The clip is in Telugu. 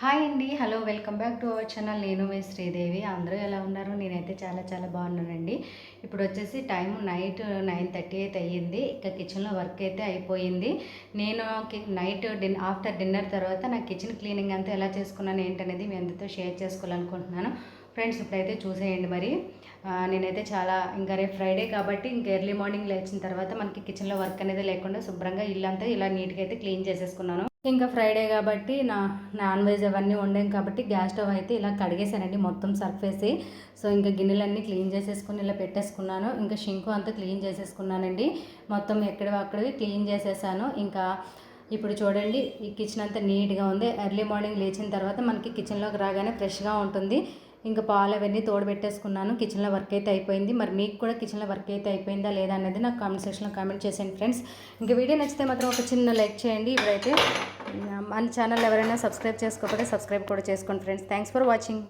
హాయ్ అండి hello welcome back to our channel. నేను మీ శ్రీదేవి. అందరూ ఎలా ఉన్నారు? నేనైతే చాలా చాలా బాగున్నానండి. ఇప్పుడు వచ్చేసి టైం నైట్ నైన్ థర్టీ అయితే అయ్యింది. ఇక కిచెన్లో వర్క్ అయితే అయిపోయింది. నేను నైట్ డిన్ ఆఫ్టర్ డిన్నర్ తర్వాత నా కిచెన్ క్లీనింగ్ అంతా ఎలా చేసుకున్నాను ఏంటనేది మీ అందరితో షేర్ చేసుకోవాలనుకుంటున్నాను. ఫ్రెండ్స్ ఇప్పుడైతే చూసేయండి మరి. నేనైతే చాలా ఇంకా రేపు ఫ్రైడే కాబట్టి ఇంకా ఎర్లీ మార్నింగ్ లేచిన తర్వాత మనకి కిచెన్లో వర్క్ అనేది లేకుండా శుభ్రంగా ఇల్లంతా ఇలా నీట్గా అయితే క్లీన్ చేసేసుకున్నాను. ఇంకా ఫ్రైడే కాబట్టి నా నాన్ వెజ్ అవన్నీ వండాం కాబట్టి గ్యాస్ స్టవ్ అయితే ఇలా కడిగేసానండి మొత్తం సర్ఫేసి సో ఇంకా గిన్నెలన్నీ క్లీన్ చేసేసుకుని ఇలా పెట్టేసుకున్నాను. ఇంకా షింకు అంతా క్లీన్ చేసేసుకున్నానండి. మొత్తం ఎక్కడి అక్కడివి క్లీన్ చేసేసాను. ఇంకా ఇప్పుడు చూడండి ఈ కిచెన్ అంతా నీట్గా ఉంది. ఎర్లీ మార్నింగ్ లేచిన తర్వాత మనకి కిచెన్లోకి రాగానే ఫ్రెష్గా ఉంటుంది. ఇంకా పాలు అవన్నీ తోడబెట్టేసుకున్నాను. కిచెన్లో వర్క్ అయితే అయిపోయింది. మరి మీకు కూడా కిచెన్లో వర్క్ అయితే అయిపోయిందా లేదా అనేది నాకు కామెంట్ సెక్షన్లో కామెంట్ చేసేయండి ఫ్రెండ్స్. ఇంకా వీడియో నచ్చితే మాత్రం ఒక చిన్న లైక్ చేయండి. ఇప్పుడైతే మన ఛానల్ ఎవరైనా సబ్స్క్రైబ్ చేసుకోకపోతే సబ్స్క్రైబ్ కూడా చేసుకోండి ఫ్రెండ్స్. Thanks for watching.